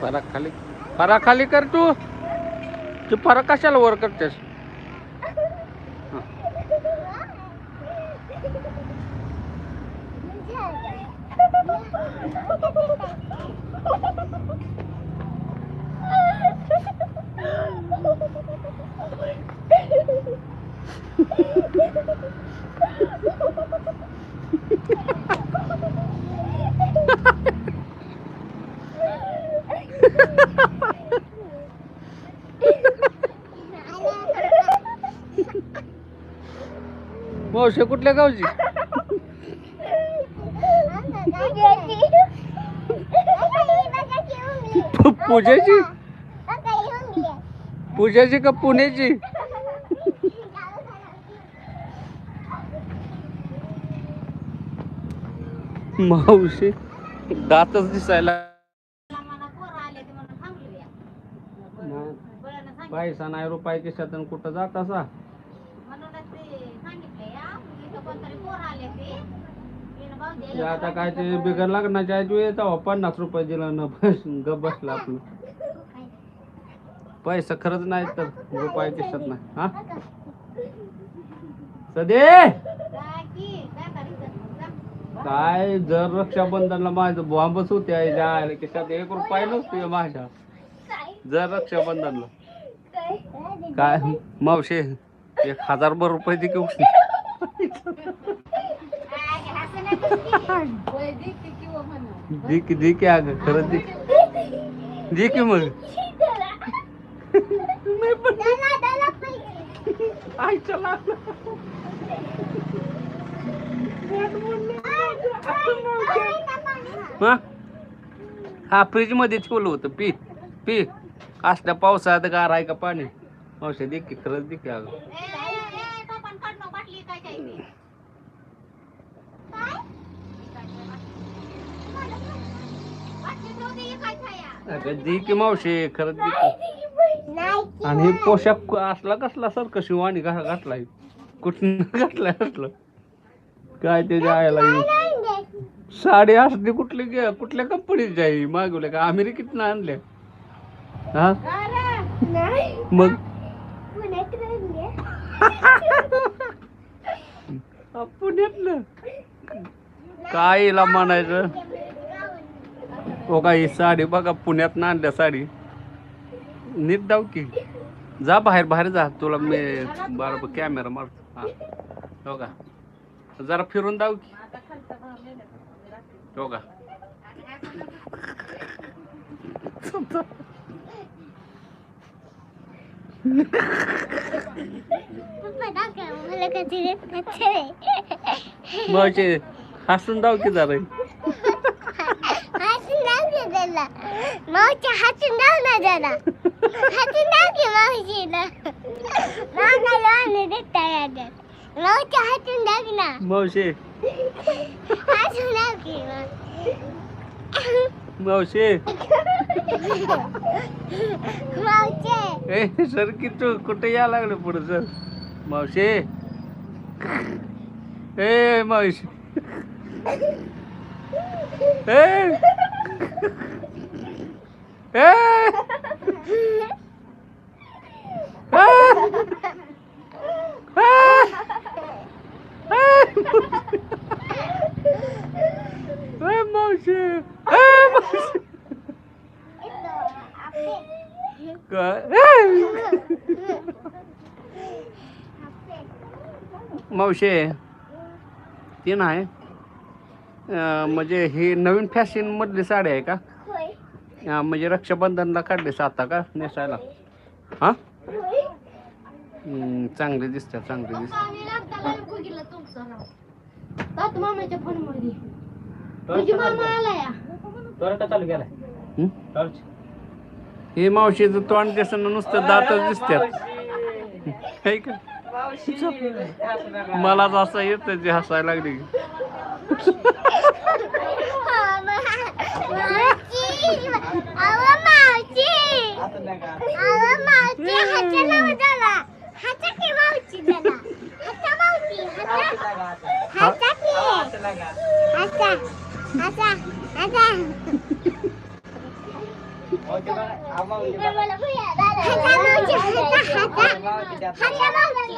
पराखाली खाली खाली कर तू. तू पराग कशाला वर करतेस? कुठल्या गावची? पूजाची पूजेची? पूजेची का पुण्याची मावशी दातच दिसायला. पैसा नाही रुपये खिशात कुठं जात असा? ते. आता काय ते बिगर लग्नाच्या आधी येत पन्नास रुपये दिला न बस गप बसला आपलं. पैसा खरंच नाही तर रुपये खिशात नाही. हा? सदे! काय जर रक्षाबंधनला माझं बॉम्बच होते आहे जायला खिशात एक रुपये नसतो माझ्या. जर रक्षाबंधनला. काय? मावशे एक हजार भर रुपये दे की दे की दे की अगं खरंच दे दे की मग. नाही पण आईच्या हा? फ्रीजमध्ये ठेवलं होतं. पी पी. असल्या पावसाळ्यात गार आहे का पाणी? औषध दे की खरंच दे की अगं. अगं दे की मावशी खरंच दे की. आणि हे पोशाख असला कसला सर शिवानी कसा घातलाय. कुठं घातलाय असलं? काय आयला हे? साडी असली कुठली गे- कुठल्या कंपनीची आहे? मागवल्या का? अमेरिकेत आणल्या. हा? मग? पुण्यातलं? काय हिला म्हणायचं? हो का ही साडी बघा पुण्यात आणल्या साडी. नीट जाऊ की. जा बाहेर बाहेर जा. तुला मी बरोबर कॅमेरा मारतो. हा. हो का? जरा फिरून जाऊ की. हो का? हसून जाऊ की जरा. मावच्या हातून जाऊ ना जरा. हातून जाऊ की मावशीला? मागायला आणि देता येतात मावच्या हातून जाऊ ना. मावशी. हातून जाऊ की मावशी. मावचे ए सर की तू कुठे या लागलं पुढे सर? मावशी. ए मावशी. ए. ए मावशी ए, मावशी काय मावशे ती नाही अं, म्हणजे ही नवीन फॅशन मधली साडी आहे का म्हणजे रक्षाबंधनला काढलीस आता का नेसायला? हा? चांगली दिसते चांगली दिसते मामाच्या फोनमध्ये तुझी मामा आलाय हम्म? हे मावशीचं तोंड दिसणं नुसतं दातच दिसतात का? मला असं येत त्याची हसायला लागली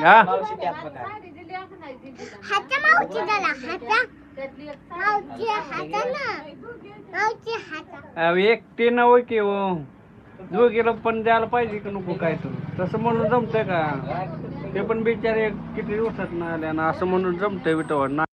हा अहो, एकटी नव की हो. दोघीला पण द्यायला पाहिजे की नको काय तर. तसं म्हणून जमतंय का? ते पण बिचारे किती दिवसात ना आल्या ना असं म्हणून जमतंय विटवड ना